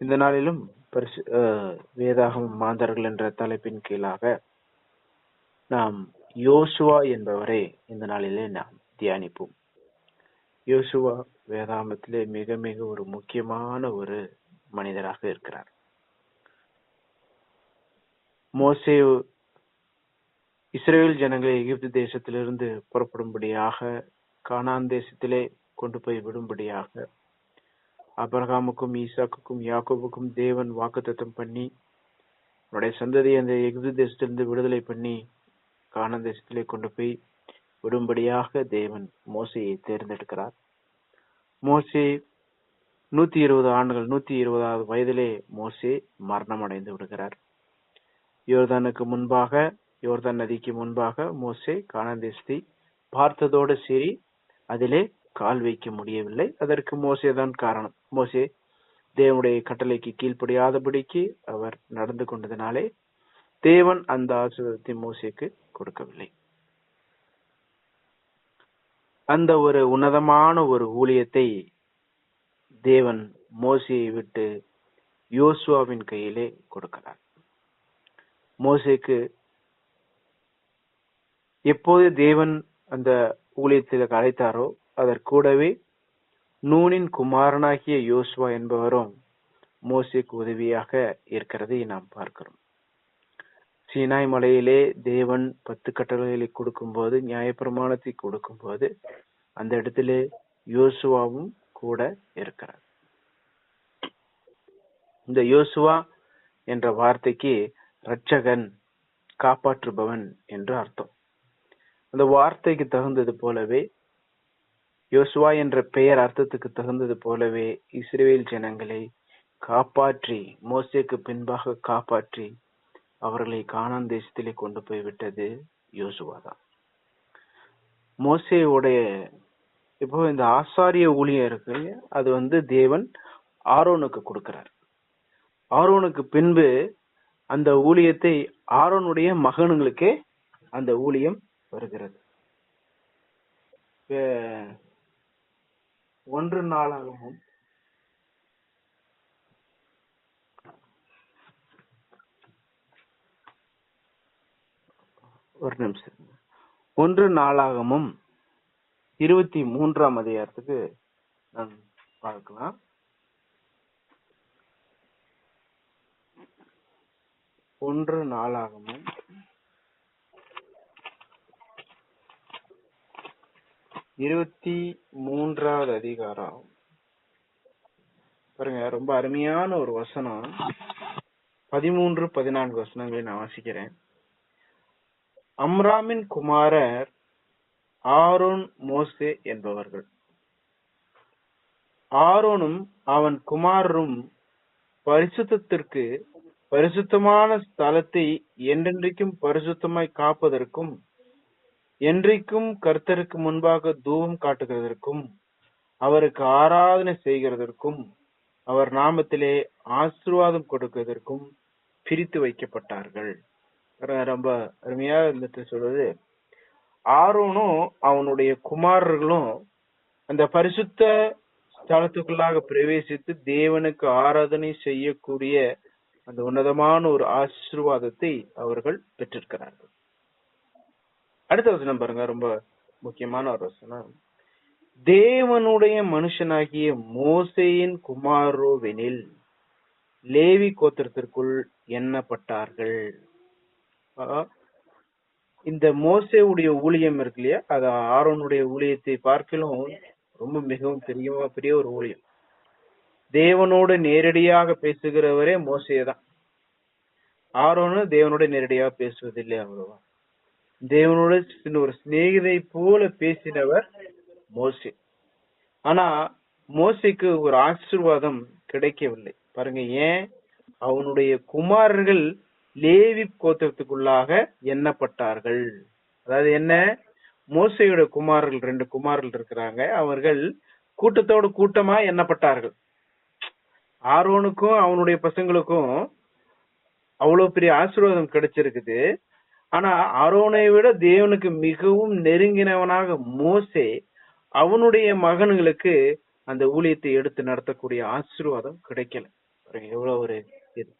இந்த நாளிலும் பரிசு வேதாகம மாந்தர்கள் என்ற தலைப்பின் கீழாக நாம் யோசுவா என்பவரை இந்த நாளிலே நாம் தியானிப்போம். யோசுவா வேதாமத்திலே மிக மிக ஒரு முக்கியமான ஒரு மனிதராக இருக்கிறார். மோசே இஸ்ரேல் ஜனங்களை எகிப்து தேசத்திலிருந்து புறப்படும்படியாக கானான் தேசத்திலே கொண்டு போய் விடும்படியாக அப்ரஹாமுக்கும் ஈசாக்குக்கும் யாக்கோபுக்கும் தேவன் வாக்குத்தத்தம் பண்ணி உன்னுடைய சந்ததியை அந்த எகிப்து தேசத்திலிருந்து விடுதலை பண்ணி கானான் தேசத்திலே கொண்டு போய் விடும்படியாக தேவன் மோசையை தேர்ந்தெடுக்கிறார். மோசே நூத்தி இருபது ஆண்டுகள் நூத்தி இருபதாவது வயதிலே மோசே மரணம் அடைந்து விடுகிறார். யோர்தானுக்கு முன்பாக யோர்தான் நதிக்கு முன்பாக மோசே காணாந்தேசத்தை பார்த்ததோடு சரி அதிலே கால் வைக்க முடியவில்லை. அதற்கு மோசே தான் காரணம். மோசே தேவனுடைய கட்டளைக்கு கீழ்ப்படியாதபடிக்கு அவர் நடந்து கொண்டதினாலே தேவன் அந்த ஆசீர்வாதத்தை மோசேக்கு கொடுக்கவில்லை. அந்த ஒரு உன்னதமான ஒரு ஊழியத்தை தேவன் மோசையை விட்டு யோசுவாவின் கையிலே கொடுக்கிறார். மோசேக்கு எப்போது தேவன் அந்த ஊழியத்தில் அழைத்தாரோ அதற்கூடவே நூனின் குமாரனாகிய யோசுவா என்பவரும் மோசேக்கு உதவியாக இருக்கிறதை நாம் பார்க்கிறோம். சீனாய் மலையிலே தேவன் பத்து கட்டளைகளை கொடுக்கும்போது நியாயப்பிரமாணத்தை கொடுக்கும்போது அந்த இடத்திலே யோசுவாவும் கூட இருக்கிறார். இந்த யோசுவா என்ற வார்த்தைக்கு ரட்சகன் காப்பாற்றுபவன் என்று அர்த்தம். அந்த வார்த்தைக்கு தகுந்தது போலவே யோசுவா என்ற பெயர் அர்த்தத்துக்கு தகுந்தது போலவே இஸ்ரேல் ஜனங்களை காப்பாற்றி மோசேக்கு பின்பாக காப்பாற்றி அவர்களை கானான் தேசத்திலே கொண்டு போய் விட்டது யோசுவா தான். மோசையுடைய இப்போ இந்த ஆசாரிய ஊழியம் இருக்கு அது வந்து தேவன் ஆரோனுக்கு கொடுக்கிறார். ஆரோனுக்கு பின்பு அந்த ஊழியத்தை ஆரோனுடைய மகனுங்களுக்கே அந்த ஊழியம் வருகிறது. ஒன்று நாளாகவும் ஒரு நிமிஷம். ஒன்று நாளாகவும் இருபத்தி மூன்றாம் அதிகாரத்துக்கு நாம் பார்க்கலாம். ஒன்று நாளாகவும் இருபத்தி மூன்றாவது அதிகாரம். பாருங்க ரொம்ப அருமையான ஒரு வசனம். பதிமூன்று பதினான்கு வசனங்களை நான் வாசிக்கிறேன். அம்ராமின் குமாரர் ஆரோன் மோசே என்பவர்கள். ஆரோனும் அவன் குமாரரும் பரிசுத்தத்திற்கு பரிசுத்தமான ஸ்தலத்தை என்றென்றைக்கும் பரிசுத்தமாய் காப்பதற்கும் என்றைக்கும் கர்த்தருக்கு முன்பாக தூபம் காட்டுகிறதற்கும் அவருக்கு ஆராதனை செய்கிறதற்கும் அவர் நாமத்திலே ஆசிர்வாதம் கொடுக்கிறதற்கும் பிரித்து வைக்கப்பட்டார்கள். ரொம்ப அருமையா இருந்துட்டு சொல்றது. ஆரோனும் அவனுடைய குமாரர்களும் அந்த பரிசுத்த ஸ்தலத்துக்குள்ளாக பிரவேசித்து தேவனுக்கு ஆராதனை செய்யக்கூடிய அந்த உன்னதமான ஒரு ஆசீர்வாதத்தை அவர்கள் பெற்றிருக்கிறார்கள். அடுத்த வசனம் பாருங்க ரொம்ப முக்கியமான ஒரு வசனம். தேவனுடைய மனுஷனாகிய மோசையின் குமாரோவெனில் லேவி கோத்திரத்திற்குள் எண்ணப்பட்டார்கள். இந்த மோசையுடைய ஊழியம் இருக்கு இல்லையா? அது ஆரோனுடைய ஊழியத்தை பார்க்கலும் ரொம்ப மிகவும் பெரிய பெரிய ஒரு ஊழியம். தேவனோடு நேரடியாக பேசுகிறவரே மோசையதான் தான் ஆரோனு தேவனோட நேரடியாக பேசுவதில்லை அவ்வளவா? தேவனோட சின்ன ஒரு சிநேகிதை போல பேசினவர் மோசே. ஆனா மோசைக்கு ஒரு ஆசீர்வாதம் கிடைக்கவில்லை. பாருங்க ஏன்? அவனுடைய குமாரர்கள் லேவி கோத்திரத்துக்குள்ளாக எண்ணப்பட்டார்கள். அதாவது என்ன? மோசையோட குமாரர்கள் ரெண்டு குமாரர்கள் இருக்கிறாங்க. அவர்கள் கூட்டத்தோட கூட்டமா எண்ணப்பட்டார்கள். ஆரோனுக்கும் அவனுடைய பசங்களுக்கும் அவ்வளவு பெரிய ஆசீர்வாதம் கிடைச்சிருக்குது. ஆனா அரோனை விட தேவனுக்கு மிகவும் நெருங்கினவனாக மோசே அவனுடைய மகன்களுக்கு அந்த ஊழியத்தை எடுத்து நடத்தக்கூடிய ஆசீர்வாதம் கிடைக்கல. எவ்வளவு ஒரு இது.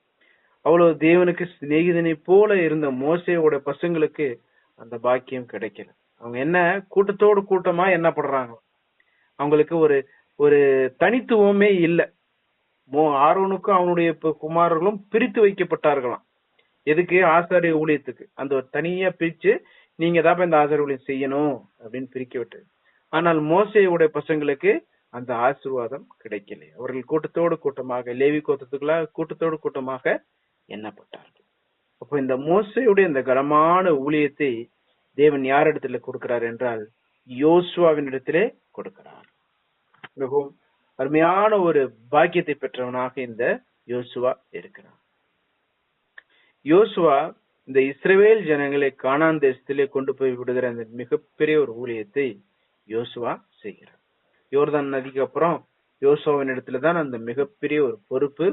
அவ்வளவு தேவனுக்கு சிநேகிதனை போல இருந்த மோசையோட பசங்களுக்கு அந்த பாக்கியம் கிடைக்கல. அவங்க என்ன கூட்டத்தோடு கூட்டமா என்ன படுறாங்க அவங்களுக்கு ஒரு ஒரு தனித்துவமே இல்லை. மோ ஆரோனுக்கும் அவனுடைய குமாரர்களும் பிரித்து வைக்கப்பட்டார்களாம். எதுக்கு? ஆசாரிய ஊழியத்துக்கு. அந்த ஒரு தனியா பிரிச்சு நீங்க தான் இந்த ஆசாரிய ஊழியம் செய்யணும் அப்படின்னு பிரிக்க விட்டது ஆனால் மோசையுடைய பசங்களுக்கு அந்த ஆசீர்வாதம் கிடைக்கல அவர்கள் கூட்டத்தோடு கூட்டமாக லேவி கூட்டத்துக்குள்ள கூட்டத்தோடு கூட்டமாக எண்ணப்பட்டார்கள். அப்போ இந்த மோசையுடைய இந்த கனமான ஊழியத்தை தேவன் யாரிடத்துல கொடுக்கிறார் என்றால் யோசுவாவின் இடத்திலே கொடுக்கிறார். மிகவும் அருமையான ஒரு பாக்கியத்தை பெற்றவனாக இந்த யோசுவா இருக்கிறான். யோசுவா இந்த இஸ்ரேல் ஜனங்களை கானான் தேசத்திலே கொண்டு போய் விடுகிற அந்த மிகப்பெரிய ஒரு ஊழியத்தை யோசுவா செய்கிறார். யோர்தான் நதிக்கு அப்புறம் யோசுவாவின் இடத்துல தான் அந்த மிகப்பெரிய ஒரு பொறுப்பு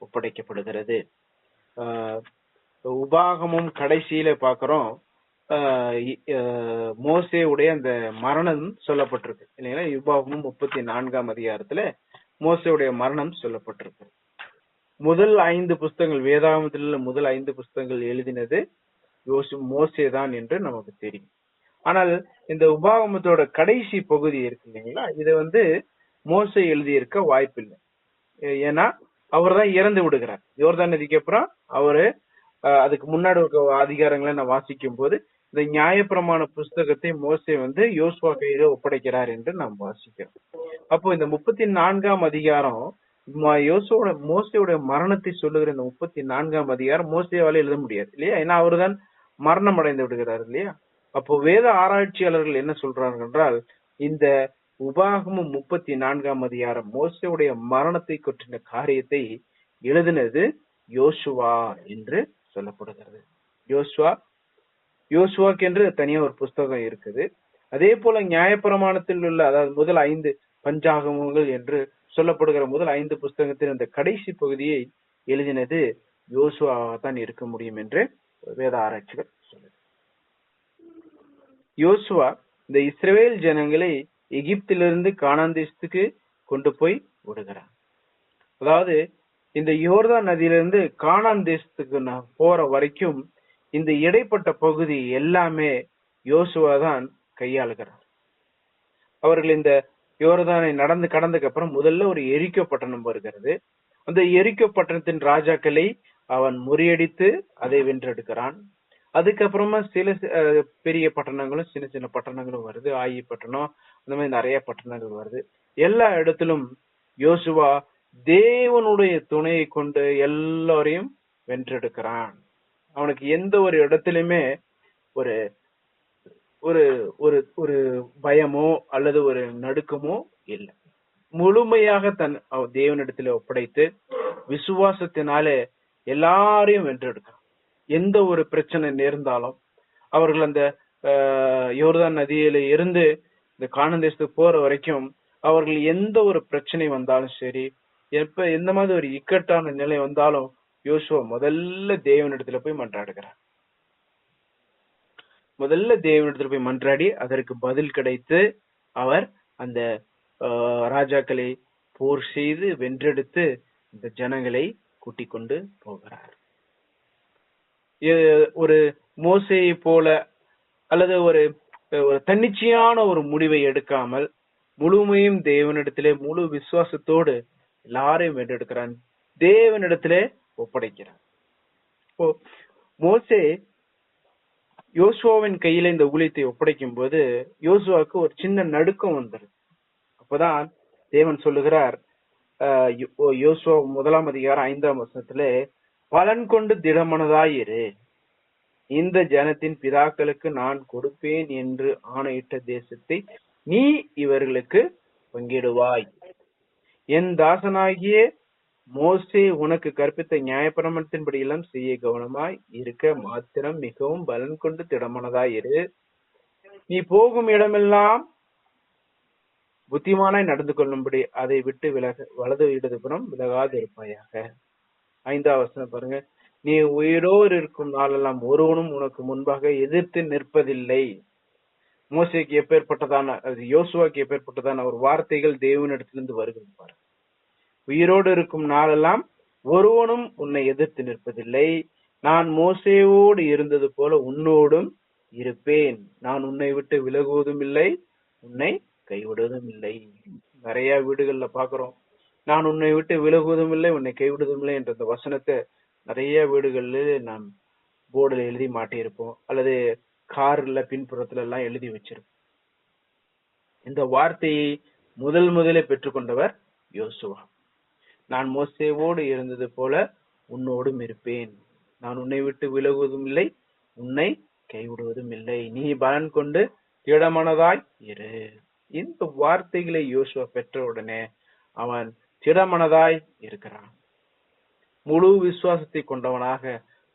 ஒப்படைக்கப்படுகிறது. ஆஹ் உபாகமும் கடைசியில பாக்குறோம் ஆஹ் மோசேவுடைய அந்த மரணம் சொல்லப்பட்டிருக்கு. இல்லைங்களா? உபாகமும் முப்பத்தி நான்காம் அதிகாரத்துல மோசேவுடைய மரணம் சொல்லப்பட்டிருக்கு. முதல் ஐந்து புஸ்தகங்கள் வேதாகமத்தில் உள்ள முதல் ஐந்து புஸ்தகங்கள் எழுதினது யோசு மோசே தான் என்று நமக்கு தெரியும். ஆனால் இந்த உபாகமத்தோட கடைசி பகுதி இருக்கு இல்லைங்களா? இதை வந்து மோசை எழுதியிருக்க வாய்ப்பில்லை. இல்லை ஏன்னா அவர் தான் இறந்து விடுகிறார். யோர்தான் நதிக்கு அப்புறம் அவரு அதுக்கு முன்னாடி இருக்க அதிகாரங்களை நான் வாசிக்கும் போது இந்த நியாயப்பிரமாண புஸ்தகத்தை மோசை வந்து யோசுவா கையில ஒப்படைக்கிறார் என்று நாம் வாசிக்கிறோம். அப்போ இந்த முப்பத்தி நான்காம் அதிகாரம் யோசுவோட மோசையோட மரணத்தை சொல்லுகிற இந்த முப்பத்தி நான்காம் அதிகாரம் மோசையால எழுத முடியாது இல்லையா? ஏன்னா அவர்தான் மரணம் அடைந்து விடுகிறார் இல்லையா? அப்போ வேத ஆராய்ச்சியாளர்கள் என்ன சொல்றாங்க என்றால் இந்த உபாகமும் முப்பத்தி நான்காம் அதிகாரம் மோசையுடைய மரணத்தை கொற்றின காரியத்தை எழுதினது யோசுவா என்று சொல்லப்படுகிறது. யோசுவா யோசுவாக்கு என்று தனியா ஒரு புஸ்தகம் இருக்குது. அதே போல நியாயப்பிரமாணத்தில் உள்ள அதாவது முதல் ஐந்து பஞ்சாகமங்கள் என்று சொல்லப்படுகிற முதல் ஐந்து புஸ்தகத்தின் அந்த கடைசி பகுதியை எழுதினது யோசுவாவாக தான் இருக்க முடியும் என்று வேத ஆராய்ச்சிகள் சொல்லுது. யோசுவா இந்த இஸ்ரேல் ஜனங்களை எகிப்திலிருந்து காணாந்தேசத்துக்கு கொண்டு போய் விடுகிறார். அதாவது இந்த யோர்தான் நதியிலிருந்து கானான் தேசத்துக்கு நான் போற வரைக்கும் இந்த இடைப்பட்ட பகுதி எல்லாமே யோசுவா தான் கையாளுகிறார். அவர்கள் இந்த யோர்தானை நடந்து கடந்ததுக்கு அப்புறம் முதல்ல ஒரு எரிக்கோ பட்டணம் வருகிறது. அந்த எரிக்கோ பட்டணத்தின் ராஜாக்களை அவன் முறியடித்து அதை வென்றெடுக்கிறான். அதுக்கப்புறமா சில பெரிய பட்டணங்களும் சின்ன சின்ன பட்டணங்களும் வருது. ஆயி பட்டணம் அந்த மாதிரி நிறைய பட்டணங்கள் வருது. எல்லா இடத்திலும் யோசுவா தேவனுடைய துணையை கொண்டு எல்லாரையும் வென்றெடுக்கிறான். அவனுக்கு எந்த ஒரு இடத்திலுமே ஒரு ஒரு ஒரு ஒரு பயமோ அல்லது ஒரு நடுக்கமோ இல்லை. முழுமையாக தன் தேவனிடத்துல தேவனிடத்தில் ஒப்படைத்து விசுவாசத்தினாலே எல்லாரையும் வென்றெடுக்கிறான். எந்த ஒரு பிரச்சனை நேர்ந்தாலும் அவர்கள் அந்த யோர்தான் நதியில இருந்து இந்த காணந்தேசத்துக்கு போற வரைக்கும் அவர்கள் எந்த ஒரு பிரச்சனை வந்தாலும் சரி எப்ப எந்த மாதிரி ஒரு இக்கட்டான நிலை வந்தாலும் யோசுவா முதல்ல தேவனிடத்துல போய் மன்றாடுகிறார். முதல்ல தேவனிடத்தில் போய் மன்றாடி அதற்கு பதில் கிடைத்து அவர் அந்த ராஜாக்களை போர் செய்து வென்றெடுத்து இந்த ஜனங்களை கூட்டிக் கொண்டு போகிறார். ஒரு மோசையை போல அல்லது ஒரு ஒரு தன்னிச்சையான ஒரு முடிவை எடுக்காமல் முழுமையும் தேவனிடத்திலே முழு விசுவாசத்தோடு எல்லாரையும் வென்றெடுக்கிறான். தேவனிடத்திலே ஒப்படைக்கிறான். இப்போ மோசே யோசுவாவின் கையில இந்த ஊழியத்தை ஒப்படைக்கும் போது யோசுவாவுக்கு ஒரு சின்ன நடுக்கம் வந்துருது அப்பதான் தேவன் சொல்லுகிறார் ஆஹ் ஓ, யோசுவா முதலாம் அதிகாரம் ஐந்தாம் வருஷத்துல பலன் கொண்டு திடமனதாயிரு. இந்த ஜனத்தின் பிதாக்களுக்கு நான் கொடுப்பேன் என்று ஆணையிட்ட தேசத்தை நீ இவர்களுக்கு பங்கிடுவாய். என் தாசனாகிய மோசே உனக்கு கற்பித்த நியாயப்பிரமாணத்தின்படி எல்லாம் செய்ய கவனமாய் இருக்க மாத்திரம் மிகவும் பலன் கொண்டு திடமனதாயிரு நீ போகும் இடமெல்லாம் புத்திமானாய் நடந்து கொள்ளும்படி அதை விட்டு விலக வலது இடதுபுறம் விலகாது இருப்பாயாக. ஐந்தாவது வசனம் பாருங்க. நீ உயிரோடு இருக்கும் நாளெல்லாம் ஒருவனும் உனக்கு முன்பாக எதிர்த்து நிற்பதில்லை. மோசைக்கு எப்பேற்பட்டதான அது யோசுவாக்கு எப்பேற்பட்டதான ஒரு வார்த்தைகள் தேவனிடத்திலிருந்து வருகிறது பாருங்க. உயிரோடு இருக்கும் நாளெல்லாம் ஒருவனும் உன்னை எதிர்த்து நிற்பதில்லை. நான் மோசேவோடு இருந்தது போல உன்னோடும் இருப்பேன். நான் உன்னை விட்டு விலகுவதும் இல்லை உன்னை கைவிடுவதும் இல்லை. நிறைய வீடுகள்ல பாக்குறோம். நான் உன்னை விட்டு விலகுவதும் இல்லை உன்னை கைவிடுவதும் இல்லை என்ற அந்த வசனத்தை நிறைய வீடுகளில் நாம் போர்டுல எழுதி மாட்டியிருப்போம். அல்லது கார்ல பின்புறத்துல எல்லாம் எழுதி வச்சிருப்போம். இந்த வார்த்தையை முதல் முதலே பெற்றுக்கொண்டவர் யோசுவா. நான் மோசேவோடு இருந்தது போல உன்னோடும் இருப்பேன். நான் உன்னை விட்டு விலகுவதும் இல்லை உன்னை கைவிடுவதும் இல்லை. நீ பலன் கொண்டு திடமனதாய் இரு. இந்த வார்த்தைகளை யோசுவா பெற்ற உடனே அவன் திடமனதாய் இருக்கிறான். முழு விசுவாசத்தை கொண்டவனாக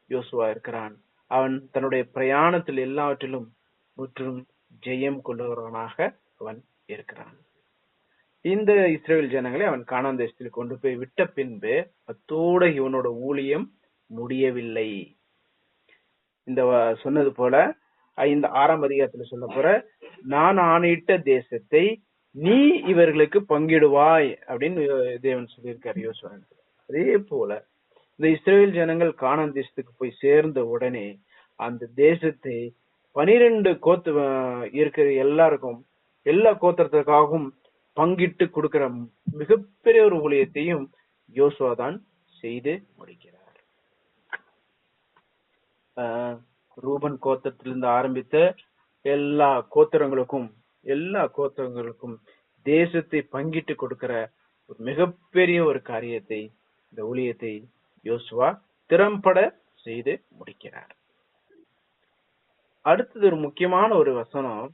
யோசுவா இருக்கிறான். அவன் தன்னுடைய பிரயாணத்தில் எல்லாவற்றிலும் முற்றும் ஜெயம் கொள்ளுகிறவனாக அவன் இருக்கிறான். இந்த இஸ்ரேல் ஜனங்களை அவன் கானான் தேசத்தில் கொண்டு போய் விட்ட பின்பு அத்தோட இவனோட ஊழியம் முடியவில்லை. இந்த சொன்னது போல இந்த ஆறாம் அதிகாரத்துல சொல்ல போற நான் ஆணையிட்ட தேசத்தை நீ இவர்களுக்கு பங்கிடுவாய் அப்படின்னு தேவன் சொல்லியிருக்காரு யோசுவன் அதே போல இந்த இஸ்ரேல் ஜனங்கள் கானான் தேசத்துக்கு போய் சேர்ந்த உடனே அந்த தேசத்தை பனிரெண்டு கோத்து இருக்கிற எல்லாருக்கும் எல்லா கோத்திரத்துக்காகவும் பங்கிட்டு கொடுக்கிற மிகப்பெரிய ஒரு ஊழியத்தையும் யோசுவா தான் செய்து முடிக்கிறார். ரூபன் கோத்திரத்திலிருந்து ஆரம்பித்த எல்லா கோத்திரங்களுக்கும் எல்லா கோத்திரங்களுக்கும் தேசத்தை பங்கிட்டு கொடுக்கிற ஒரு மிகப்பெரிய ஒரு காரியத்தை இந்த ஊழியத்தை யோசுவா திறம்பட செய்து முடிக்கிறார். அடுத்தது ஒரு முக்கியமான ஒரு வசனம்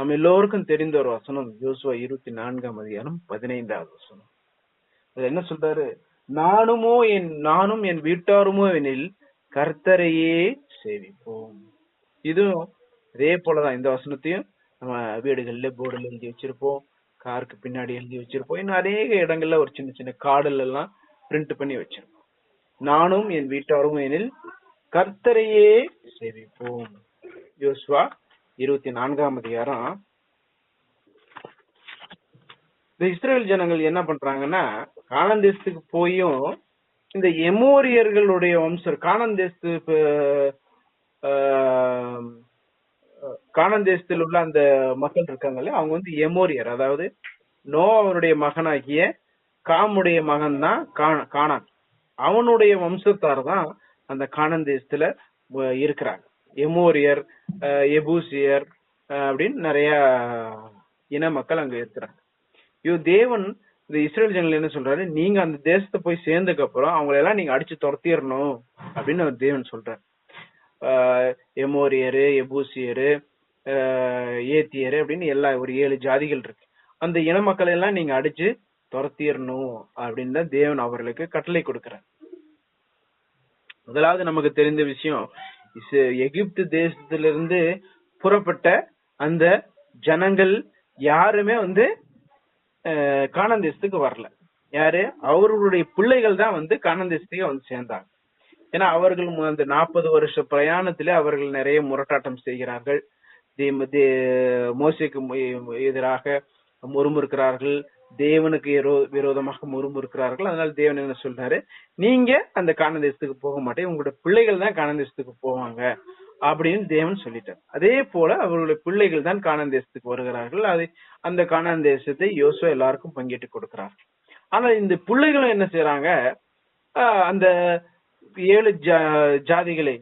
நம்ம எல்லோருக்கும் தெரிந்த ஒரு வசனம் யோசுவா இருபத்தி நான்காம் அதிகாரம் பதினைந்தாவது வசனம். அதுல என்ன சொல்றாரு? நானுமோ என் நானும் என் வீட்டாருமோ எனில் கர்த்தரையே சேவிப்போம். இதுவும் அதே போலதான் இந்த வசனத்தையும் நம்ம வீடுகள்ல போர்டுல எழுதி வச்சிருப்போம் காருக்கு பின்னாடி எழுதி வச்சிருப்போம். இன்னும் அநேக இடங்கள்ல ஒரு சின்ன சின்ன கார்டுல எல்லாம் பிரிண்ட் பண்ணி வச்சிருப்போம். நானும் என் வீட்டாரும் எனில் கர்த்தரையே சேவிப்போம். யோசுவா இருபத்தி நான்காம் அதிகாரம். இந்த இஸ்ரேல் ஜனங்கள் என்ன பண்றாங்கன்னா காலந்தேசத்துக்கு போயும் இந்த எமோரியர்களுடைய வம்சர் கானான் தேசத்து ஆஹ், உள்ள அந்த மக்கள் இருக்காங்கல்ல அவங்க வந்து எமோரியர். அதாவது நோ அவனுடைய மகனாகிய காமுடைய மகன் தான் காணான் அவனுடைய வம்சத்தார் தான் அந்த காணந்தேசத்துல இருக்கிறாங்க. எமோரியர் அஹ், எபூசியர் அஹ், அப்படின்னு நிறைய இன மக்கள் அங்க இருக்கிறாங்க. ஐயோ தேவன் இந்த இஸ்ரேல் ஜனங்கள் என்ன சொல்றாரு? நீங்க அந்த தேசத்தை போய் சேர்ந்ததுக்கு அப்புறம் அவங்களை எல்லாம் நீங்க அடிச்சு துரத்திடணும் அப்படின்னு அவர் தேவன் சொல்றாரு. ஆஹ் எமோரியரு எபூசியரு ஏத்தியரு அப்படின்னு எல்லா ஒரு ஏழு ஜாதிகள் இருக்கு. அந்த இன மக்களை எல்லாம் நீங்க அடிச்சு துரத்திடணும் அப்படின்னு தான் தேவன் அவர்களுக்கு கட்டளை கொடுக்கிறார். முதலாவது நமக்கு தெரிந்த விஷயம் எகிப்து எகிப்து தேசத்திலிருந்து புறப்பட்ட அந்த ஜனங்கள் யாருமே வந்து அஹ், கானான் தேசத்துக்கு வரல. யாரு? அவர்களுடைய பிள்ளைகள் தான் வந்து கானான் தேசத்துக்கு வந்து சேர்ந்தாங்க. ஏன்னா அவர்கள் அந்த நாற்பது வருஷ பிரயாணத்திலே அவர்கள் நிறைய முரட்டாட்டம் செய்கிறார்கள். தே- எதிராக முறுமுறுக்கிறார்கள். தேவனுக்கு விரோதமாக முறுமுறுக்கிறார்கள். அதனால தேவன் என்ன சொல்றாரு? நீங்க அந்த காணதேசத்துக்கு தேசத்துக்கு போக மாட்டேன். உங்களோட பிள்ளைகள் தான் காணதேசத்துக்கு தேசத்துக்கு போவாங்க. அப்படின்னு தேவன் சொல்லிட்டார். அதே போல அவர்களுடைய பிள்ளைகள் தான் காணந்தேசத்துக்கு வருகிறார்கள். அது அந்த காணந்தேசத்தை தேசத்தை யோசுவா எல்லாருக்கும் பங்கிட்டு கொடுக்கிறார்கள். ஆனா இந்த பிள்ளைகளும் என்ன செய்யறாங்க அந்த ஏழு ஜா- ஜாதிகளை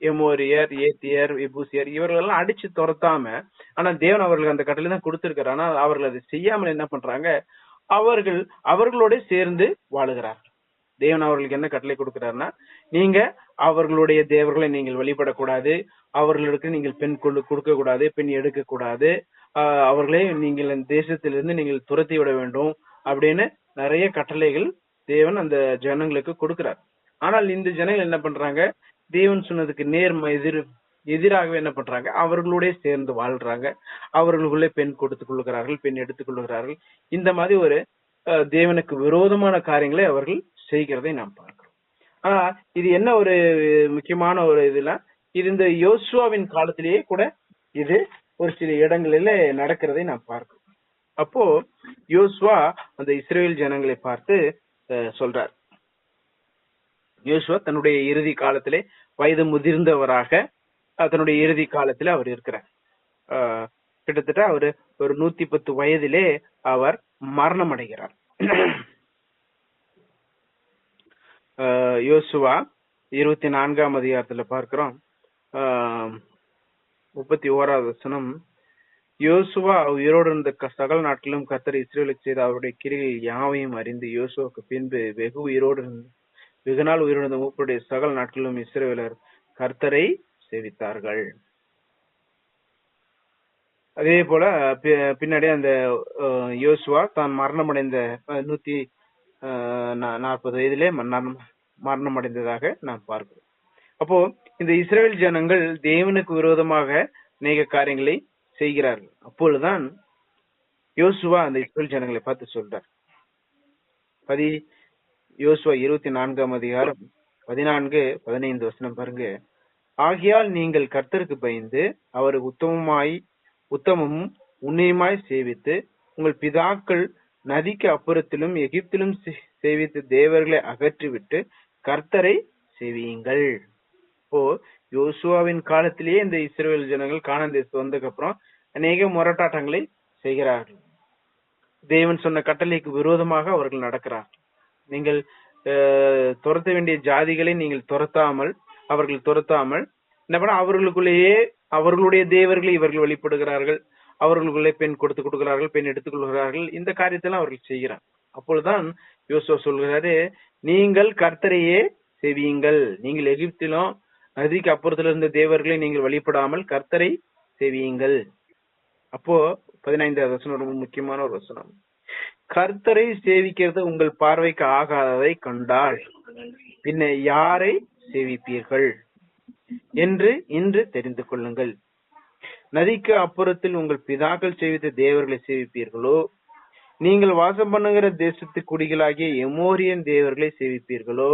எமோரியர் ஏத்தியர் எபூசியர் இவர்களெல்லாம் அடிச்சு துரத்தாம ஆனா தேவன் அவர்களுக்கு அந்த கட்டளை தான் கொடுத்திருக்காரு. ஆனா அவர்கள் அதை செய்யாமல் என்ன பண்றாங்க? அவர்கள் அவர்களோட சேர்ந்து வாழுகிறார்கள். தேவன் அவர்களுக்கு என்ன கட்டளை கொடுக்கிறாருன்னா நீங்க அவர்களுடைய தேவர்களை நீங்கள் வழிபடக்கூடாது அவர்களுக்கு நீங்கள் பெண் கொண்டு கொடுக்க கூடாது பெண் எடுக்க கூடாது ஆஹ் அவர்களை நீங்கள் அந்த தேசத்திலிருந்து நீங்கள் துரத்தி விட வேண்டும் அப்படின்னு நிறைய கட்டளைகள் தேவன் அந்த ஜனங்களுக்கு கொடுக்கிறார். ஆனால் இந்த ஜனங்கள் என்ன பண்றாங்க? தேவன் சொன்னதுக்கு நேர் எதிர் எதிராகவே என்ன பண்றாங்க? அவர்களோட சேர்ந்து வாழ்றாங்க. அவர்களுக்குள்ளே பெண் கொடுத்துக் கொள்கிறார்கள் பெண் எடுத்துக் கொள்கிறார்கள். இந்த மாதிரி ஒரு அஹ், தேவனுக்கு விரோதமான காரியங்களை அவர்கள் செய்கிறதை நாம் பார்க்கிறோம். ஆனா இது என்ன ஒரு முக்கியமான ஒரு இதுல இது இந்த யோசுவாவின் காலத்திலேயே கூட இது ஒரு சில இடங்களில நடக்கிறதை நாம் பார்க்கிறோம். அப்போ யோசுவா அந்த இஸ்ரேல் ஜனங்களை பார்த்து அஹ், சொல்றார். யோசுவா தன்னுடைய இறுதி காலத்திலே வயது முதிர்ந்தவராக தன்னுடைய இறுதி காலத்திலே அவர் இருக்கிறார். கிட்டத்தட்ட அவர் ஒரு நூத்தி பத்து வயதிலே அவர் மரணம் அடைகிறார். யோசுவா இருபத்தி நான்காம் அதிகாரத்துல பார்க்கிறோம். முப்பத்தி ஓராவது வசனம். யோசுவா உயிரோடு இருந்த சகல் சகல நாட்களிலும் இஸ்ரேலுக்கு செய்த அவருடைய கிரிகள் யாவையும் அறிந்து யோசுவாக்கு பின்பு வெகு உயிரோடு இருந்த வெகுநாள் உயிரிழந்த மூப்பருடைய சகல நாட்களிலும் இஸ்ரேலர் கர்த்தரை சேவித்தார்கள். அதே போல பின்னாடி அந்த யோசுவா தான் மரணமடைந்த நூத்தி நாற்பது வயதிலே மரணம் அடைந்ததாக நாம் பார்க்கிறோம். அப்போ இந்த இஸ்ரேல் ஜனங்கள் தேவனுக்கு விரோதமாக அநேக காரியங்களை செய்கிறார்கள். அப்பொழுதுதான் யோசுவா அந்த இஸ்ரேல் ஜனங்களை பார்த்து சொல்றார். பதி யோசுவா இருபத்தி நான்காம் அதிகாரம் பதினான்கு பதினைந்து வசனம் பாருங்க. ஆகையால் நீங்கள் கர்த்தருக்கு பயந்து அவர் உத்தமமாய் உத்தமமும் உன்னையுமாய் சேவித்து உங்கள் பிதாக்கள் நதிக்கு அப்புறத்திலும் எகிப்திலும் சேவித்து தேவர்களை அகற்றிவிட்டு கர்த்தரை செவியுங்கள். இப்போ யோசுவாவின் காலத்திலேயே இந்த இஸ்ரேல் ஜனங்கள் கானான் வந்ததுக்கு அப்புறம் அநேக முரட்டாட்டங்களை செய்கிறார்கள். தேவன் சொன்ன கட்டளைக்கு விரோதமாக அவர்கள் நடக்கிறார் நீங்கள் துரத்த வேண்டிய ஜாதிகளை நீங்கள் துரத்தாமல் அவர்கள் துரத்தாமல் என்ன பண்ண அவர்களுக்குள்ளேயே அவர்களுடைய தேவர்களை இவர்கள் வழிபடுகிறார்கள் அவர்களுக்குள்ளே பெண் கொடுத்து கொடுக்கிறார்கள் பெண் எடுத்துக் கொள்கிறார்கள் இந்த காரியத்தெல்லாம் அவர்கள் செய்கிறார். அப்பொழுதுதான் யோசுவா சொல்கிறாரு நீங்கள் கர்த்தரையே செவியுங்கள். நீங்கள் எகிப்திலும் நதிக்கு அப்புறத்துல இருந்த தேவர்களை நீங்கள் வழிபடாமல் கர்த்தரை செவியுங்கள். அப்போ பதினைந்தாவது வசனம் ரொம்ப முக்கியமான ஒரு வசனம். கர்த்தரை சேவிக்கிறது உங்கள் பார்வைக்கு ஆகாததை கண்டால் பின்ன யாரை சேவிப்பீர்கள் என்று இன்று தெரிந்து கொள்ளுங்கள். நதிக்கு அப்புறத்தில் உங்கள் பிதாக்கள் சேவித்த தேவர்களை சேவிப்பீர்களோ? நீங்கள் வாசம் பண்ணுகிற தேசத்து குடிகளாகிய எமோரியன் தேவர்களை சேவிப்பீர்களோ?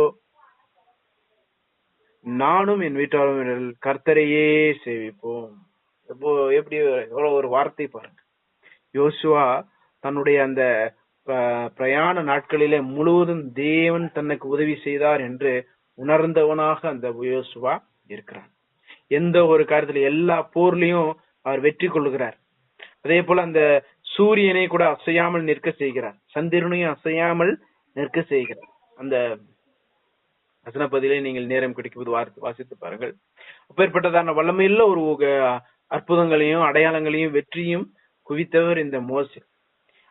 நானும் என் வீட்டாளர்கள் கர்த்தரையே சேவிப்போம். எப்போ எப்படி எவ்வளவு ஒரு வார்த்தை பாருங்க. யோசுவா தன்னுடைய அந்த பிரயாண நாட்களிலே முழுவதும் தேவன் தனக்கு உதவி செய்தார் என்று உணர்ந்தவனாக அந்த யோசுவா இருக்கிறான். எந்த ஒரு காரியத்துல எல்லா போர்லயும் அவர் வெற்றி கொள்ளுகிறார் அதே போல அந்த சூரியனை கூட அசையாமல் நிற்க செய்கிறார். சந்திரனையும் அசையாமல் நிற்க செய்கிறார். அந்த வசனப்பதிலே நீங்கள் நேரம் கிடைக்கும்போது வார்த்தை வாசித்து பாருங்கள். அப்பேற்பட்டதான வல்லமையுள்ள ஒரு அற்புதங்களையும் அடையாளங்களையும் வெற்றியும் குவித்தவர் இந்த மோசி.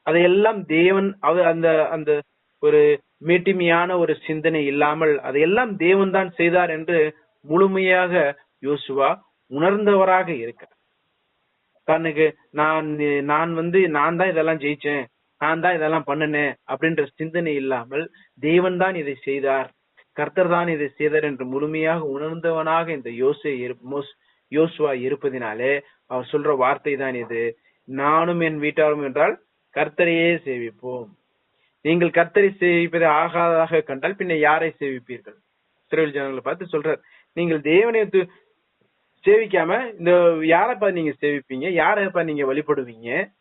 அதையெல்லாம் தேவன் அவர் அந்த அந்த ஒரு மேட்டிமையான ஒரு சிந்தனை இல்லாமல் அதையெல்லாம் தேவன் தான் செய்தார் என்று முழுமையாக யோசுவா உணர்ந்தவராக இருக்கிறார். தனக்கு நான் நான் வந்து நான் தான் இதெல்லாம் ஜெயிச்சேன் நான் தான் இதெல்லாம் பண்ணினேன் அப்படின்ற சிந்தனை இல்லாமல் தேவன் தான் இதை செய்தார். கர்த்தர் தான் இதை செய்தார் என்று முழுமையாக உணர்ந்தவனாக இந்த யோசை மோஸ்- யோசுவா இருப்பதினாலே அவர் சொல்ற வார்த்தை தான் இது. நானும் என் வீட்டாரும் என்றால் கர்த்தரையே சேவிப்போம். நீங்கள் கர்த்தரை சேவிப்பதை ஆகாததாக கண்டால் பின்ன யாரை சேவிப்பீர்கள்? இஸ்ரவேல் ஜனங்களை பார்த்து சொல்றார் நீங்கள் தேவனை து- சேவிக்காம இந்த யாரைப்பா நீங்க சேவிப்பீங்க? யாரைப்பா நீங்க வழிபடுவீங்க?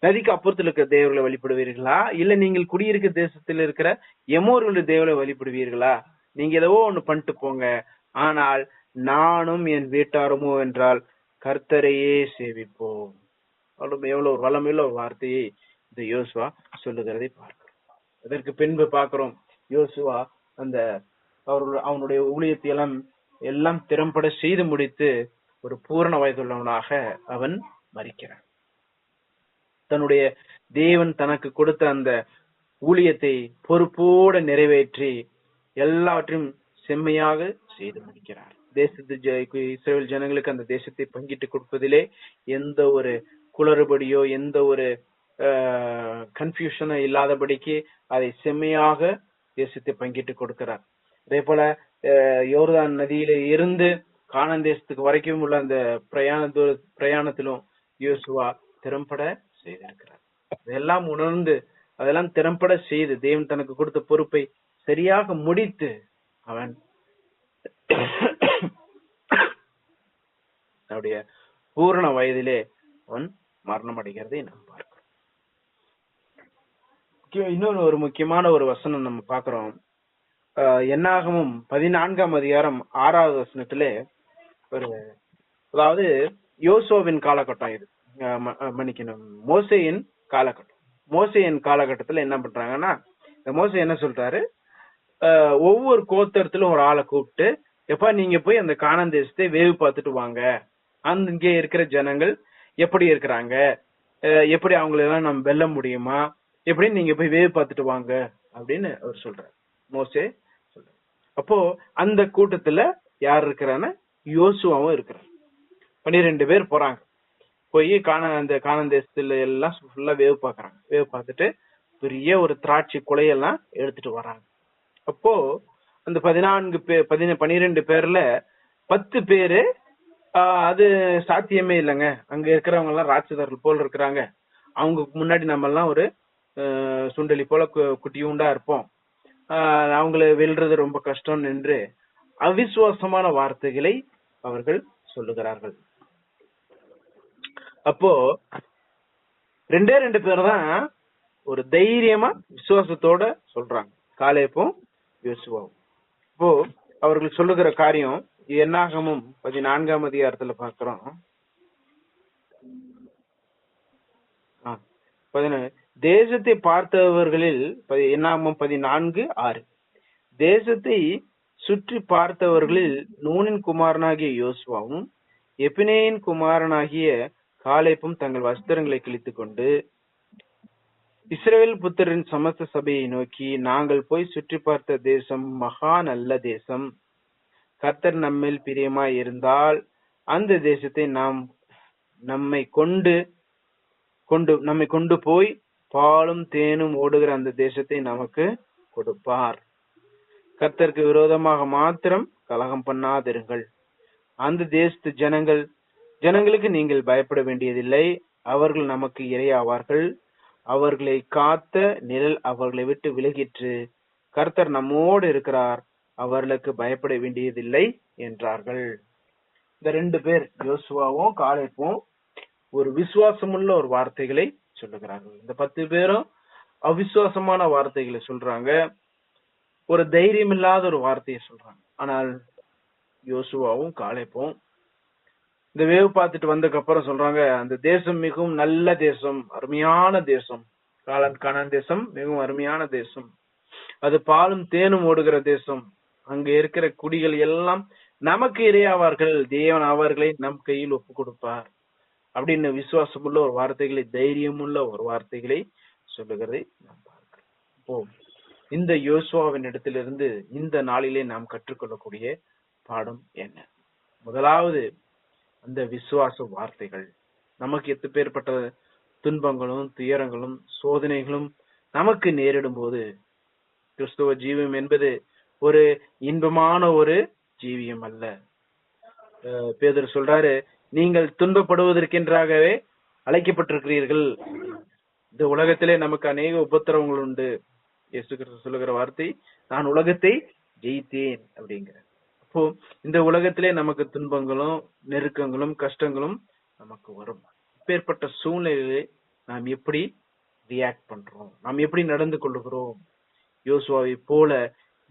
நதிக்கு அப்புறத்தில் இருக்கிற தேவர்களை வழிபடுவீர்களா? இல்ல நீங்கள் குடியிருக்க தேசத்தில் இருக்கிற எமோர்களுடைய தேவர்களை வழிபடுவீர்களா? நீங்க ஏதோ ஒண்ணு பண்ணிட்டு போங்க. ஆனால் நானும் என் வீட்டாருமோ என்றால் கர்த்தரையே சேவிப்போம். அவ்வளவு எவ்வளவு வளமையுள்ள ஒரு வார்த்தையை இந்த யோசுவா சொல்லுகிறதை பார்க்கிறோம். அதற்கு பின்பு பார்க்கிறோம். யோசுவா அந்த அவருடைய அவனுடைய ஊழியத்தை எல்லாம் எல்லாம் திறம்பட செய்து முடித்து ஒரு பூரண வயதுள்ளவனாக அவன் மறிக்கிறான். தன்னுடைய தேவன் தனக்கு கொடுத்த அந்த ஊழியத்தை பொறுப்போடு நிறைவேற்றி எல்லாவற்றையும் செம்மையாக செய்து முடிக்கிறார். தேசத்து இஸ்ரேல் ஜனங்களுக்கு அந்த தேசத்தை பங்கிட்டு கொடுப்பதிலே எந்த ஒரு குளறுபடியோ எந்த ஒரு கன்ஃபியூஷனும் இல்லாதபடிக்கு அதை செம்மையாக தேசத்தை பங்கிட்டு கொடுக்கிறார். அதே போல யோர்தான் நதியில இருந்து கானான் தேசத்துக்கு வரைக்கும் உள்ள அந்த பிரயாண பிரயாணத்திலும் யோசுவா திறம்பட செய்திருக்கிறார். அதெல்லாம் உணர்ந்து அதெல்லாம் திறம்பட செய்து தேவன் தனக்கு கொடுத்த பொறுப்பை சரியாக முடித்து அவன் அவருடைய பூரண வயதிலே அவன் மரணம் அடைகிறதை நாம் பார்க்கிறோம். இன்னொரு ஒரு முக்கியமான ஒரு வசனம் நம்ம பார்க்கிறோம். என்னாகவும் பதினான்காம் அதிகாரம் ஆறாவது வசனத்திலே ஒரு அதாவது யோசோவின் காலகட்டம் இது. மன்னிக்கணும். மோசையின் காலகட்டம். மோசையின் காலகட்டத்துல என்ன பண்றாங்கன்னா இந்த மோசை என்ன சொல்றாரு? ஆஹ் ஒவ்வொரு கோத்தரத்திலும் ஒரு ஆளை கூப்பிட்டு எப்ப நீங்க போய் அந்த காணந்தேசத்தை வேவு பார்த்துட்டு வாங்க. அங்கே இருக்கிற ஜனங்கள் எப்படி இருக்கிறாங்க? எப்படி அவங்களெல்லாம் நம்ம வெல்ல முடியுமா? எப்படின்னு நீங்க போய் வேவு பார்த்துட்டு வாங்க அப்படின்னு அவர் சொல்றாரு. மோசே சொல்றாரு. அப்போ அந்த கூட்டத்துல யார் இருக்கிறான்னு? யோசுவாவும் இருக்கிறார். பன்னிரெண்டு பேர் போறாங்க. போய் காண அந்த காணான் தேசத்துல எல்லாம் ஃபுல்லா வேவு பாக்குறாங்க வேவு பார்த்துட்டு பெரிய ஒரு திராட்சை குலையெல்லாம் எடுத்துட்டு வராங்க. அப்போ அந்த பதினான்கு பேர் பதின பனிரெண்டு பேர்ல பத்து பேரு அது சாத்தியமே இல்லைங்க. அங்க இருக்கிறவங்க எல்லாம் ராட்சதர்கள் போல் இருக்கிறாங்க. அவங்க முன்னாடி நம்ம எல்லாம் ஒரு சுண்டலி போல கு- குட்டியுண்டா இருப்போம். அவங்களை அவங்கள வெல்றது ரொம்ப கஷ்டம் என்று அவிசுவாசமான வார்த்தைகளை அவர்கள் சொல்லுகிறார்கள். அப்போ ரெண்டே ரெண்டு பேர் தான் ஒரு தைரியமா விசுவாசத்தோட சொல்றாங்க. காலேப்பும் யோசுவாவும். இப்போ அவர்கள் சொல்லுகிற காரியம் என்னாகமும் பதினான்காம் அதிகாரத்துல பாக்குறோம் பதினேழு. தேசத்தை பார்த்தவர்களில் என்னாகமும் பதினான்கு ஆறு தேசத்தை சுற்றி பார்த்தவர்களில் நூனின் குமாரனாகிய யோசுவாவும் எபினேயின் குமாரனாகிய காலேப்பும் தங்கள் வஸ்திரங்களை கிழித்துக் கொண்டு இஸ்ரேல் புத்தரின் சமஸ்த சபையை நோக்கி நாங்கள் போய் சுற்றி பார்த்த தேசம் மகா நல்ல தேசம் கர்த்தர் நம்மில் பிரியமாய் இருந்தால் அந்த தேசத்தை நாம் நம்மை கொண்டு கொண்டு நம்மை கொண்டு போய் பாலும் தேனும் ஓடுகிற அந்த தேசத்தை நமக்கு கொடுப்பார். கர்த்தருக்கு விரோதமாக மாத்திரம் கலகம் பண்ணாதிருங்கள். அந்த தேசத்து ஜனங்கள் ஜனங்களுக்கு நீங்கள் பயப்பட வேண்டியதில்லை. அவர்கள் நமக்கு இரையாவார்கள். அவர்களை காத்த நிழல் அவர்களை விட்டு விலகிற்று கர்த்தர் நம்மோடு இருக்கிறார். அவர்களுக்கு பயப்பட வேண்டியதில்லை என்றார்கள். இந்த ரெண்டு பேர் யோசுவாவும் காலேப்பும் ஒரு விசுவாசமுள்ள ஒரு வார்த்தைகளை சொல்லுகிறார்கள். இந்த பத்து பேரும் அவிசுவாசமான வார்த்தைகளை சொல்றாங்க. ஒரு தைரியம் இல்லாத ஒரு வார்த்தையை சொல்றாங்க. ஆனால் யோசுவாவும் காலேப்பும் இந்த வேவு பார்த்துட்டு வந்ததுக்கு அப்புறம் சொல்றாங்க அந்த தேசம் மிகவும் நல்ல தேசம் அருமையான தேசம். காலன் கானான் தேசம் மிகவும் அருமையான தேசம். அது பாலும் தேனும் ஓடுகிற தேசம். அங்க இருக்கிற குடிகள் எல்லாம் நமக்கு இரையாவார்கள். தேவன் அவர்களை நம் கையில் ஒப்பு கொடுப்பார். அப்படின்னு விசுவாசமுள்ள ஒரு வார்த்தைகளை தைரியமுள்ள ஒரு வார்த்தைகளை சொல்லுகிறதை நாம் பார்க்கிறோம். இப்போ இந்த யோசுவாவின் இடத்திலிருந்து இந்த நாளிலே நாம் கற்றுக்கொள்ளக்கூடிய பாடம் என்ன? முதலாவது அந்த விசுவாச வார்த்தைகள். நமக்கு எப்பேற்பட்ட துன்பங்களும் துயரங்களும் சோதனைகளும் நமக்கு நேரிடும் போது கிறிஸ்துவ ஜீவம் என்பது ஒரு இன்பமான ஒரு ஜீவியம் அல்ல. பேதர் சொல்றாரு நீங்கள் துன்பப்படுவதற்கென்றாகவே அழைக்கப்பட்டிருக்கிறீர்கள். இந்த உலகத்திலே நமக்கு அநேக உபத்திரவங்கள் உண்டு. இயேசு கிறிஸ்து சொல்லுகிற வார்த்தை நான் உலகத்தை ஜெயித்தேன் அப்படிங்கிற அப்போ இந்த உலகத்திலே நமக்கு துன்பங்களும் நெருக்கங்களும் கஷ்டங்களும் நமக்கு வரும். இப்பேற்பட்ட சூழ்நிலையிலே நாம் எப்படி ரியாக்ட் பண்றோம்? நாம் எப்படி நடந்து கொள்ளுகிறோம் யோசுவாவை போல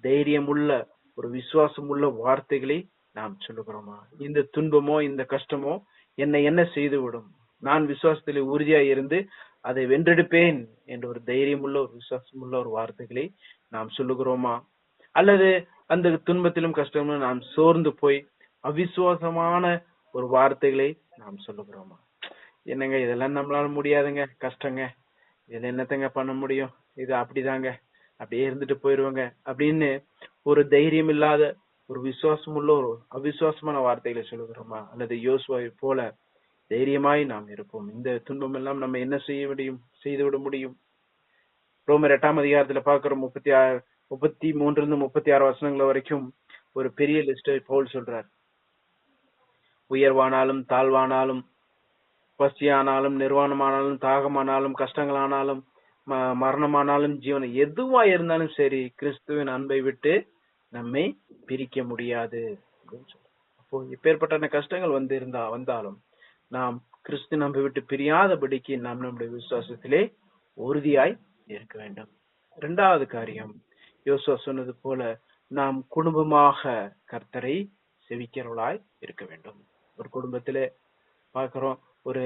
தைரியமுள்ள ஒரு விசுவாசமுள்ள வார்த்தைகளை நாம் சொல்லுகிறோமா? இந்த துன்பமோ இந்த கஷ்டமோ என்னை என்ன செய்துவிடும்? நான் விசுவாசத்திலே உறுதியாய் இருந்து அதை வென்றெடுப்பேன் என்ற ஒரு தைரியமுள்ள ஒரு விசுவாசமுள்ள ஒரு வார்த்தைகளை நாம் சொல்லுகிறோமா? அல்லது அந்த துன்பத்திலும் கஷ்டமும் நாம் சோர்ந்து போய் அவிசுவாசமான ஒரு வார்த்தைகளை நாம் சொல்லுகிறோமா? என்னங்க இதெல்லாம் நம்மளால முடியாதுங்க கஷ்டங்க. இதுல என்னத்தங்க பண்ண முடியும்? இது அப்படிதாங்க. அப்படியே இருந்துட்டு போயிருவாங்க. அப்படின்னு ஒரு தைரியம் இல்லாத ஒரு விசுவாசம் உள்ள ஒரு அவிசுவாசமான வார்த்தைகளை சொல்லுகிறோமா? அல்லது யோசுவாவை போல தைரியமாய் நாம் இருப்போம். இந்த துன்பம் எல்லாம் நம்ம என்ன செய்ய முடியும்? செய்துவிட முடியும்? ரோமர் எட்டாம் அதிகாரத்துல பாக்குற முப்பத்தி ஆறு முப்பத்தி மூன்றுல இருந்து முப்பத்தி ஆறு வசனங்கள் வரைக்கும் ஒரு பெரிய லிஸ்ட் பவுல் சொல்றார். உயர்வானாலும் தாழ்வானாலும் பசியானாலும் நிர்வாணமானாலும் தாகமானாலும் கஷ்டங்களானாலும் மரணமானாலும் ஜீவனம் எதுவா இருந்தாலும் சரி கிறிஸ்துவின் அன்பை விட்டு நம்மை பிரிக்க முடியாது. அப்படின்னு அப்போ இப்பேற்பட்ட கஷ்டங்கள் வந்து இருந்தா வந்தாலும் நாம் கிறிஸ்து நம்மை விட்டு பிரியாதபடிக்கு நாம் நம்முடைய விசுவாசத்திலே உறுதியாய் இருக்க வேண்டும். இரண்டாவது காரியம் யோசுவா சொன்னது போல நாம் குடும்பமாக கர்த்தரை செவிக்கிறவளாய் இருக்க வேண்டும். ஒரு குடும்பத்திலே பார்க்கிறோம் ஒரு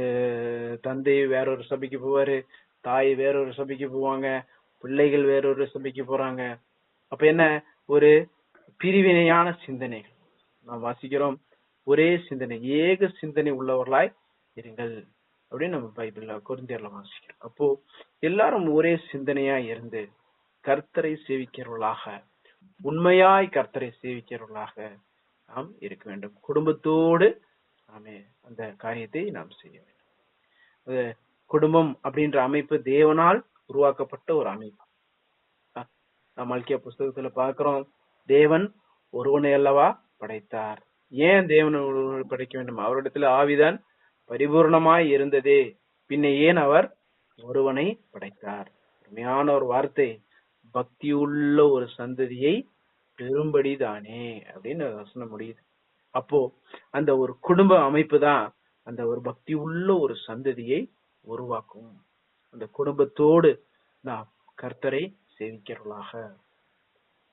தந்தை வேறொரு சபைக்கு போவாரு தாய் வேறொரு சபைக்கு போவாங்க பிள்ளைகள் வேறொரு சபைக்கு போறாங்க. அப்ப என்ன? ஒரு பிரிவினையான சிந்தனைகள். நாம் வாசிக்கிறோம் ஒரே சிந்தனை ஏக சிந்தனை உள்ளவர்களாய் இருங்கள். அப்படின்னு நம்ம பைபிள்ல குருந்தியர்ல வாசிக்கிறோம். அப்போ எல்லாரும் ஒரே சிந்தனையா இருந்து கர்த்தரை சேவிக்கிறவர்களாக உண்மையாய் கர்த்தரை சேவிக்கிறவர்களாக நாம் இருக்க வேண்டும். குடும்பத்தோடு நாமே அந்த காரியத்தை நாம் செய்ய வேண்டும். அது குடும்பம் அப்படின்ற அமைப்பு தேவனால் உருவாக்கப்பட்ட ஒரு அமைப்பு. அஹ் நாம் மல்கிய புஸ்தகத்துல பாக்குறோம் தேவன் ஒருவனை அல்லவா படைத்தார். ஏன் தேவன் ஒருவனை படைக்க வேண்டும்? அவரிடத்துல ஆவிதான் பரிபூர்ணமாய் இருந்ததே. பின்ன ஏன் அவர் ஒருவனை படைத்தார்? அருமையான ஒரு வார்த்தை. பக்தி உள்ள ஒரு சந்ததியை பெரும்படி தானே அப்படின்னு வசனம் முடியுது. அப்போ அந்த ஒரு குடும்ப அமைப்பு தான் அந்த ஒரு பக்தி உள்ள ஒரு சந்ததியை உருவாக்கும். அந்த குடும்பத்தோடு நாம் கர்த்தரை சேவிக்கிறவர்களாக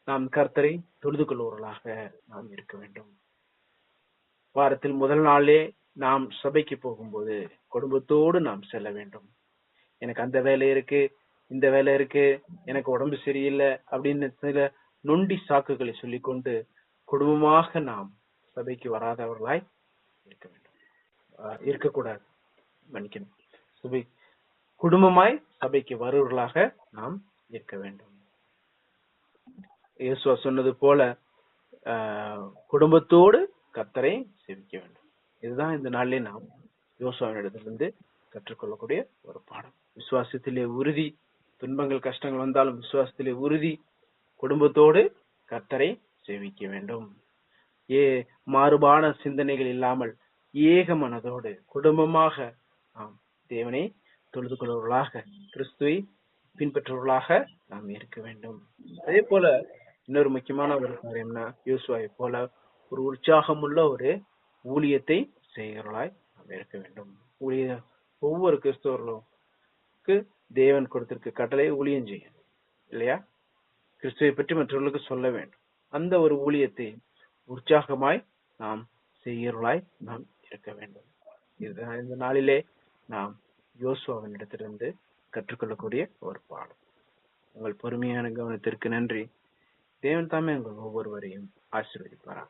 நாம் கர்த்தரை தொழுது கொள்வர்களாக நாம் இருக்க வேண்டும். வாரத்தில் முதல் நாளே நாம் சபைக்கு போகும்போது குடும்பத்தோடு நாம் செல்ல வேண்டும். எனக்கு அந்த வேலை இருக்கு இந்த வேலை இருக்கு எனக்கு உடம்பு சரியில்லை அப்படின்னு சில நொண்டி சாக்குகளை சொல்லிக்கொண்டு குடும்பமாக நாம் சபைக்கு வராதவர்களாய் இருக்க வேண்டும். ஆஹ் இருக்கக்கூடாது. மன்னிக்கணும். சபை குடும்பமாய் சபைக்கு வருவர்களாக நாம் இருக்க வேண்டும். இயேசுவா சொன்னது போல குடும்பத்தோடு கத்தரை சேவிக்க வேண்டும். இதுதான் இந்த நாளிலே நாம் யோசுவாவிடத்திலிருந்து கற்றுக்கொள்ளக்கூடிய ஒரு பாடம். விசுவாசத்திலே உறுதி துன்பங்கள் கஷ்டங்கள் வந்தாலும் விசுவாசத்திலே உறுதி குடும்பத்தோடு கத்தரை சேவிக்க வேண்டும். ஏ மாறுபான சிந்தனைகள் இல்லாமல் ஏக மனதோடு குடும்பமாக நாம் தேவனை தொழுது கொள்வர்களாக கிறிஸ்துவை பின்பற்றுவர்களாக நாம் இருக்க வேண்டும். அதே போல இன்னொரு முக்கியமான ஒரு காரியம்னா யூசுவாவை போல ஒரு உற்சாகமுள்ள ஒரு ஊழியத்தை செய்கிறவர்களாய் நாம் இருக்க வேண்டும். ஊழிய ஒவ்வொரு கிறிஸ்தவர்களுக்கு தேவன் கொடுத்திருக்க கட்டளை ஊழியம் செய்யும் இல்லையா? கிறிஸ்துவை பற்றி மற்றவர்களுக்கு சொல்ல வேண்டும். அந்த ஒரு ஊழியத்தை உற்சாகமாய் நாம் செய்கிறவர்களாய் நாம் இருக்க வேண்டும். இதுதான் இந்த நாளிலே நாம் யோசுவாவின் இடத்திலிருந்து கற்றுக்கொள்ளக்கூடிய ஒரு பாடம். உங்கள் பொறுமையான கவனத்திற்கு நன்றி. தேவன் தாமே உங்கள் ஒவ்வொருவரையும் ஆசீர்வதிப்பாராக.